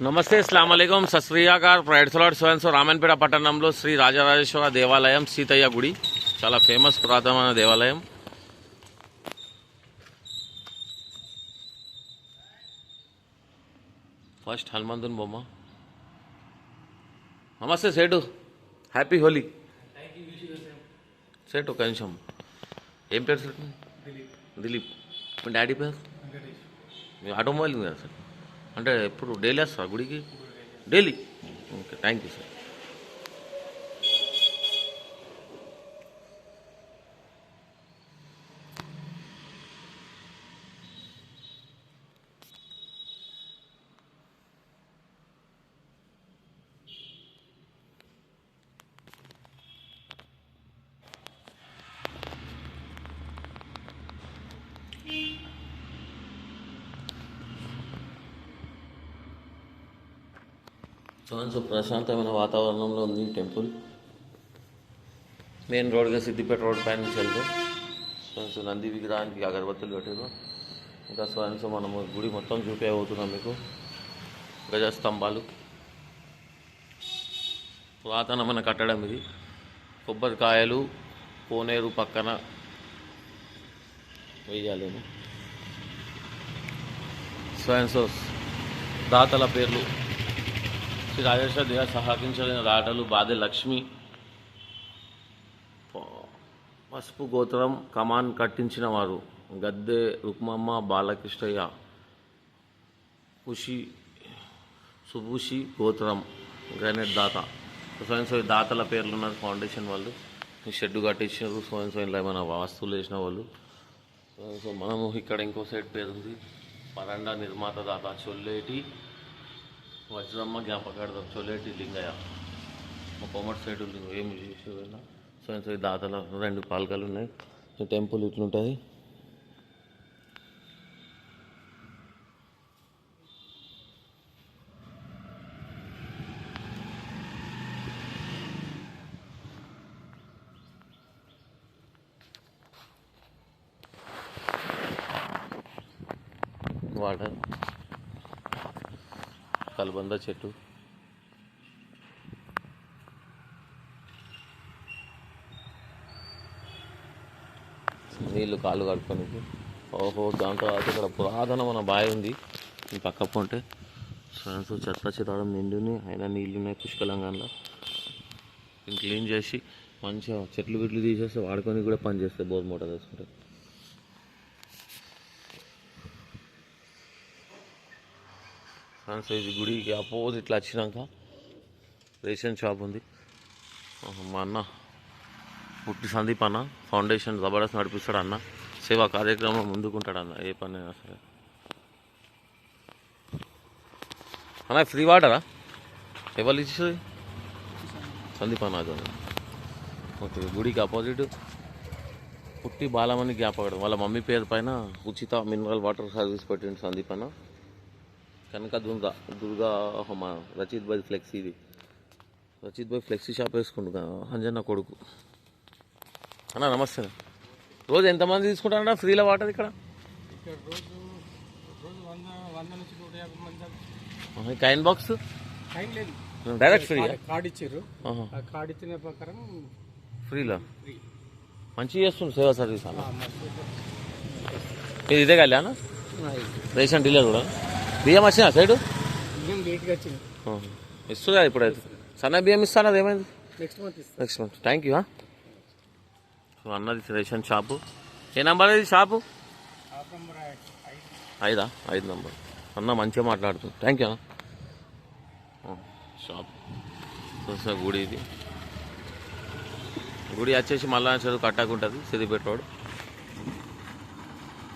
నమస్తే అస్సలం సశ్రీయాగార్ ప్రైడ్సలాడ్ స్వయంసో రామన్పేట పట్టణంలో శ్రీ రాజరాజేశ్వర దేవాలయం సీతయ్య గుడి. చాలా ఫేమస్ పురాతనమైన దేవాలయం. ఫస్ట్ హనుమంతుని బొమ్మ. నమస్తే సేటు. హ్యాపీ హోలీ. సేటు ఒక నిమిషం. ఏం పేరు సార్ దిలీప్. మీ డాడీ పేరు? మీ ఆటోమొబైల్ మీద సార్? అంటే ఎప్పుడు? డైలీ వస్తారా గుడికి? Daily? Okay thank you sir. So ప్రశాంతమైన వాతావరణంలో ఉంది టెంపుల్. మెయిన్ రోడ్గా సిద్దిపేట రోడ్ పైన నుంచి వెళ్తాం సో నంది విగ్రహానికి అగరబత్తులు పెట్టారు ఇంకా స్వయంసో మనము గుడి మొత్తం చూపే అవుతున్నాం మీకు. గజ స్తంభాలు పురాతనమైన కట్టడం ఇది. కొబ్బరికాయలు కోనేరు పక్కన వేయాలేమో. స్వయంసో దాతల పేర్లు. శ్రీ రాజేశ్వర దేవ సహకరించలేని రాటలు బాధే లక్ష్మి. ప- పసుపు గోత్రం కమాన్ కట్టించిన వారు. గద్దె రుక్మమ్మ బాలకృష్ణయ్య. కుషి సుభుషి గోత్రం గ్రానైట్ దాత. స్వయం స్వయం దాతల పేర్లు ఉన్నారు ఫౌండేషన్ వాళ్ళు. షెడ్డు షెడ్ కట్టించారు స్వయం స్వయంలో ఏమైనా వస్తువులు వేసిన వాళ్ళు. సో మనము ఇక్కడ ఇంకో సైడ్ పేరు ఉంది పరండా నిర్మాత దాత చొల్లేటి. వజ్రమ్మ జ్ఞాపకార్థం చొల్లేటి లింగయ్య. మా కోమటి సైడ్ లింగ ఏం చేసేదన్నా సో సో దాతల రెండు పాలకలు ఉన్నాయి. సో టెంపుల్ ఇట్లుంటుంది. వాటర్. కలబంద చెట్టు. నీళ్ళు కాళ్ళు కడుక్కోనికి. ఓహో దాని తర్వాత ఇక్కడ పురాతనమైన బావి ఉంది. ఈ పక్క పొంటే సో చెత్త చెత్తడం నిండుని అయినా నీళ్ళు ఉన్నాయి పుష్కలంగా క్లీన్ చేసి మంచిగా చెట్లు గిట్లు తీసేస్తే వాడుకొని కూడా పని చేస్తాయి బోర్ మోటార్ వేసుకుంటే. ఫ్రెండ్స్ ఇది గుడికి అపోజిట్లో వచ్చినాక రేషన్ షాప్ ఉంది. మా అన్న పుట్టి సందీప్ అన్న ఫౌండేషన్ జబర్దస్త్ నడిపిస్తాడు అన్న. సేవా కార్యక్రమం ముందుకుంటాడు అన్న ఏ పని అయినా సరే. అన్న ఫ్రీ వాటరా? ఎవరు ఇచ్చేది? సందీప్ అన్న అది. ఓకే గుడికి అపోజిట్. పుట్టి బాలమని జ్ఞాపకం. వాళ్ళ మమ్మీ పేరు పైన ఉచిత మినరల్ వాటర్ సర్వీస్ పెట్టిండు సందీప్ అన్న. కనుక దుర్గా దుర్గా మా రచిత్ భాయ్ ఫ్లెక్సీ ఇది. రచిత్ భాయ్ ఫ్లెక్సీ షాప్ వేసుకుంటు అంజన్న కొడుకు. అన్న నమస్తే. రోజు ఎంతమంది తీసుకుంటారన్న ఫ్రీలో వాటర్ ఇక్కడ? Coin box? Direct free card- ఇచ్చారు ఆ కార్డు ఇచ్చిన ప్రకారం ఫ్రీలో? ఫ్రీ. మంచిగా చేస్తుంది సేవా సర్వీస్ అన్న. ఇది ఇదే ఇది. రేషన్ డీలర్ కూడా? బియ్యం వచ్చినా సైడు? బియ్యం లేట్గా వచ్చింది. ఇస్తుందా ఇప్పుడైతే సన్న బియ్యం ఇస్తాను అది ఏమైంది? నెక్స్ట్ మంత్ ఇస్తాం. నెక్స్ట్ మంత్ థ్యాంక్ యూ అన్నది రేషన్ షాపు. ఏ నెంబర్ ఇది షాపు? ఐదు? ఐదా నంబర్. అన్న మంచిగా మాట్లాడుతుంది. థ్యాంక్ యూ అన్న షాప్. గుడి ఇది. గుడి వచ్చేసి మళ్ళా చెరువు కట్టాకుంటుంది సిద్దిపేట రోడ్.